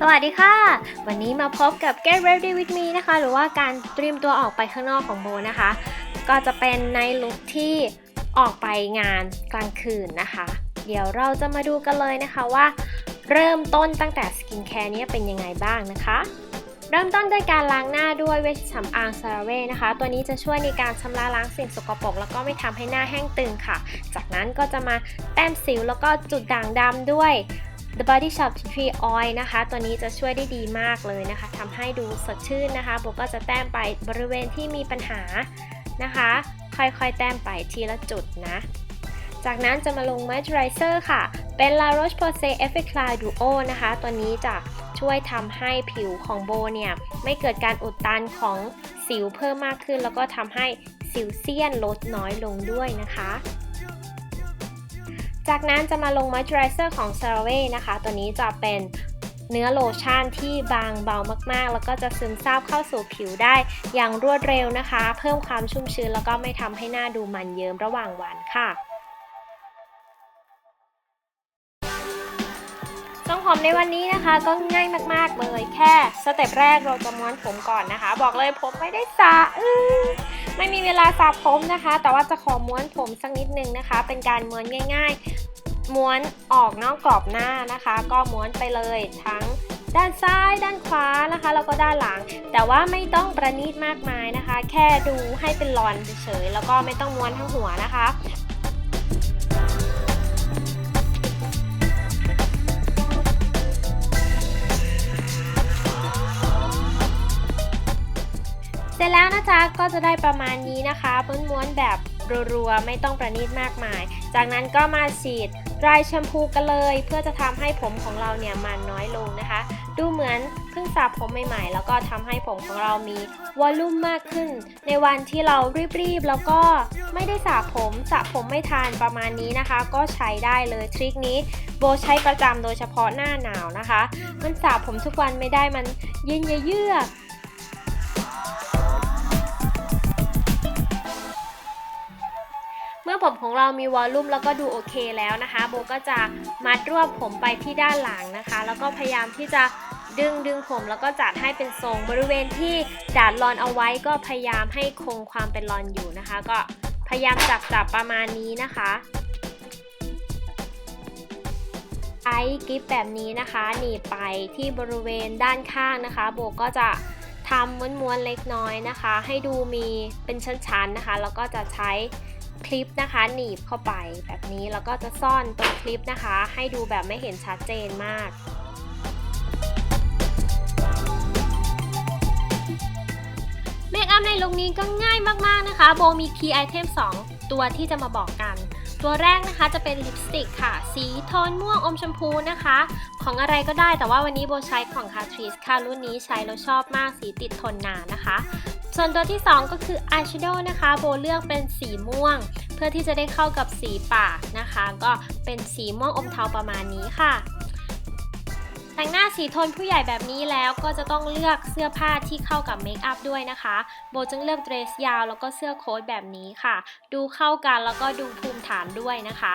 สวัสดีค่ะ วันนี้มาพบกับ Get Ready with me นะคะ หรือว่าการเตรียมตัวออกไปข้างนอกของโบนะคะ ก็จะเป็นในลุคที่ออกไปงานกลางคืนนะคะ เดี๋ยวเราจะมาดูกันเลยนะคะว่า เริ่มต้นตั้งแต่สกินแคร์นี้เป็นยังไงบ้างนะคะ เริ่มต้นด้วยการล้างหน้าด้วยเวชสำอางซาราเวนะคะ ตัวนี้จะช่วยในการชำระล้างสิ่งสกปรกแล้วก็ไม่ทำให้หน้าแห้งตึงค่ะ จากนั้นก็จะมาแต้มสิวแล้วก็จุดด่างดำด้วย The Body Shop Tree Oil นะคะ ตัวนี้จะช่วยได้ดีมากเลยนะคะทำให้ดูสดชื่นนะคะโบก็จะแต้มไปบริเวณที่มีปัญหานะคะ ค่อยๆ แต้มไปทีละจุดนะ จากนั้นจะมาลง Moisturizer ค่ะ เป็น La Roche-Posay Effect Clear Duo นะคะ ตัวนี้จะช่วยทำให้ผิวของโบเนี่ย ไม่เกิดการอุดตันของสิวเพิ่มมากขึ้น แล้วก็ทำให้สิวเซียนลดน้อยลงด้วยนะคะ จากนั้นจะมาลง Moisturizer ของ CeraVe นะคะ ตัวนี้จะเป็นเนื้อโลชั่นที่บางเบามากๆ แล้วก็จะซึมซาบเข้าสู่ผิวได้อย่างรวดเร็วนะคะ เพิ่มความชุ่มชื้นแล้วก็ไม่ทำให้หน้าดูมันเยิ้มระหว่างวันค่ะทรงผมในวันนี้นะคะก็ง่ายมากๆเลยแค่สเต็ปแรกเราจะม้วนผมก่อนนะคะ บอกเลยผมไม่ได้สระ มีเวลาสระผมนะคะ แต่ว่าจะขอม้วนผมสักนิดนึงนะคะ เป็นการม้วนง่าย ๆ ม้วนออกนอกกรอบหน้านะคะ ก็ม้วนไปเลยทั้งด้านซ้ายด้านขวานะคะแล้วก็ด้านหลัง แต่ว่าไม่ต้องประณีตมากมายนะคะ แค่ดูให้เป็นรอนเฉยๆแล้วก็ไม่ต้องม้วนทั้งหัวนะคะ จแล้วนะจ๊ะก็จะได้ประมาณนี้นะคะม้วนๆแบบรัวๆ ไม่ต้องประณีตมากมาย จากนั้นก็มาฉีดดรายแชมพูกันเลย เพื่อจะทำให้ผมของเราเนี่ยมันน้อยลงนะคะ ดูเหมือนเพิ่งสระผมใหม่ๆ แล้วก็ทำให้ผมของเรามีวอลลุ่มมากขึ้น ในวันที่เรารีบๆ แล้วก็ไม่ได้สระผมสระผมไม่ทานประมาณนี้นะคะ ก็ใช้ได้เลยทริคนี้โบใช้ประจำโดยเฉพาะหน้าหนาวนะคะ มันสระผมทุกวันไม่ได้มันเย็นเยือก ผมของเรามีวอลลุ่มแล้วก็ดูโอเคแล้วนะคะ โบก็จะมัดรวบผมไปที่ด้านหลังนะคะ แล้วก็พยายามที่จะดึงดึงผมแล้วก็จัดให้เป็นทรงบริเวณที่ดาดรอนเอาไว้ก็พยายามให้คงความเป็นรอนอยู่นะคะ ก็พยายามจับจับประมาณนี้นะคะใช้กิฟแบบนี้นะคะหนีไปที่บริเวณด้านข้างนะคะ โบก็จะทำม้วนๆเล็กน้อยนะคะ ให้ดูมีเป็นชั้นๆนะคะ แล้วก็จะใช้ คลิปนะคะหนีบเข้าไปแบบนี้แล้วก็จะซ่อนตรงคลิปนะคะ ให้ดูแบบไม่เห็นชัดเจนมากเมคอัพในลุคนี้ก็ง่ายมากๆนะคะ โบมี key item 2 ตัวที่จะมาบอกกัน ตัวแรกนะคะจะเป็นลิปสติกค่ะ สีโทนม่วงอมชมพูนะคะ ของอะไรก็ได้แต่ว่าวันนี้โบใช้ของ Catrice ค่ะรุ่นนี้ใช้แล้วชอบมากสีติดทนนานนะคะ ส่วนตัวที่ 2 ก็คืออายแชโดว์นะคะ โบเลือกเป็นสีม่วง เพื่อที่จะได้เข้ากับสีปากนะคะ ก็เป็นสีม่วงอมเทาประมาณนี้ค่ะ แต่งหน้าสีโทนผู้ใหญ่แบบนี้แล้วก็จะต้องเลือกเสื้อผ้าที่เข้ากับเมคอัพด้วยนะคะ โบจึงเลือกเดรสยาวแล้วก็เสื้อโค้ทแบบนี้ค่ะ ดูเข้ากันแล้วก็ดูภูมิฐานด้วยนะคะ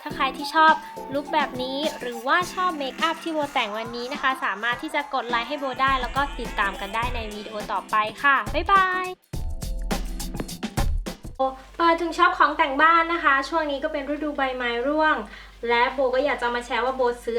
ถ้าใครที่ชอบลุคแบบนี้หรือว่าชอบเมคอัพที่โบแต่งวันนี้นะคะ สามารถที่จะกดไลค์ให้โบได้แล้วก็ติดตามกันได้ในวิดีโอต่อไปค่ะ บ๊ายบายเปิดถึงช็อปของแต่งบ้านนะคะ ช่วงนี้ก็เป็นฤดูใบไม้ร่วง และโบก็อยากจะมาแชร์ว่าโบซื้อ